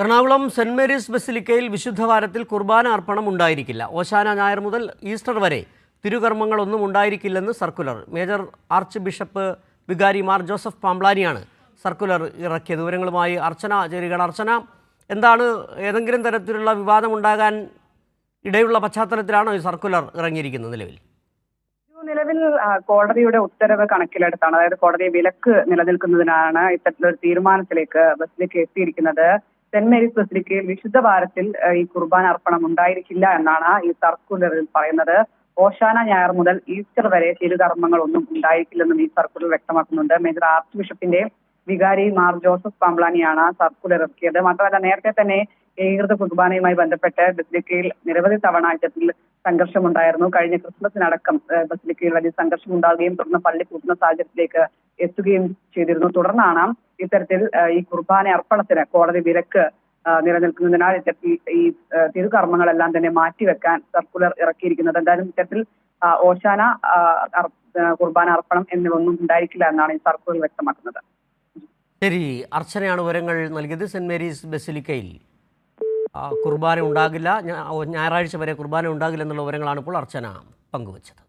Ernakulam saint Mary's ബസിലിക്കയിൽ വിശുദ്ധവാരത്തിൽ കുർബാന അർപ്പണം ഉണ്ടായിരിക്കില്ല. ഓശാന ഞായർ മുതൽ ഈസ്റ്റർ വരെ തിരുകർമ്മങ്ങളൊന്നും ഉണ്ടായിരിക്കില്ലെന്ന് സർക്കുലർ. മേജർ ആർച്ച് ബിഷപ്പ് വികാരി മാർ ജോസഫ് പാംബ്ലാനിയാണ് സർക്കുലർ ഇറക്കിയത്. വിവരങ്ങളുമായി അർച്ചന ചേരുകയാണ്. അർച്ചന എന്താണ് ഏതെങ്കിലും തരത്തിലുള്ള വിവാദമുണ്ടാകാൻ ഇടയുള്ള പശ്ചാത്തലത്തിലാണോ ഈ സർക്കുലർ ഇറങ്ങിയിരിക്കുന്നത് നിലവിൽ? നിലവിൽ കോടതിയുടെ ഉത്തരവ് കണക്കിലെടുത്താണ്. അതായത് കോടതി വിലക്ക് നിലനിൽക്കുന്നതിനാണ് ഇത്തരത്തിലൊരു തീരുമാനത്തിലേക്ക് ബസിലിക്ക എത്തിയിരിക്കുന്നത്. സെന്റ് മേരീസ് വിശുദ്ധ വാരത്തിൽ ഈ കുർബാന അർപ്പണം ഉണ്ടായിരിക്കില്ല എന്നാണ് ഈ സർക്കുലറിൽ പറയുന്നത്. ഓശാന ഞായർ മുതൽ ഈസ്റ്റർ വരെ തിരുകർമ്മങ്ങളൊന്നും ഉണ്ടായിരിക്കില്ലെന്നും ഈ സർക്കുലർ വ്യക്തമാക്കുന്നുണ്ട്. മേജർ ആർച്ച് ബിഷപ്പിന്റെ വികാരി മാർ ജോസഫ് പാംബ്ലാനിയാണ് സർക്കുലർ ഇറക്കിയത്. മാത്രമല്ല നേരത്തെ തന്നെ ഏകീകൃത കുർബാനയുമായി ബന്ധപ്പെട്ട് ബസിലിക്കയിൽ നിരവധി തവണ ഇത്തരത്തിൽ സംഘർഷമുണ്ടായിരുന്നു. കഴിഞ്ഞ ക്രിസ്മസിനടക്കം ബസിലിക്കയിൽ വലിയ സംഘർഷം ഉണ്ടാവുകയും തുടർന്ന് പള്ളി പൂട്ടുന്ന സാഹചര്യത്തിലേക്ക് എത്തുകയും ചെയ്തിരുന്നു. തുടർന്നാണ് ഇത്തരത്തിൽ ഈ കുർബാന അർപ്പണത്തിന് കോടതി വിലക്ക് നിലനിൽക്കുന്നതിനാൽ ഈ തിരുകർമ്മങ്ങളെല്ലാം തന്നെ മാറ്റിവെക്കാൻ സർക്കുലർ ഇറക്കിയിരിക്കുന്നത്. എന്തായാലും ഇത്തരത്തിൽ ഓശാന കുർബാന അർപ്പണം എന്നിവയൊന്നും ഉണ്ടായിരിക്കില്ല എന്നാണ് ഈ സർക്കുലർ വ്യക്തമാക്കുന്നത്. ശരി അർച്ചനയാണ് വിവരങ്ങൾ നൽകിയത്. സെന്റ് മേരീസ് ബസിലിക്കയിൽ കുർബാന ഉണ്ടാകില്ല. ഞായറാഴ്ച വരെ കുർബാന ഉണ്ടാകില്ല എന്നുള്ള വിവരങ്ങളാണ് ഇപ്പോൾ അർച്ചന പങ്കുവച്ചത്.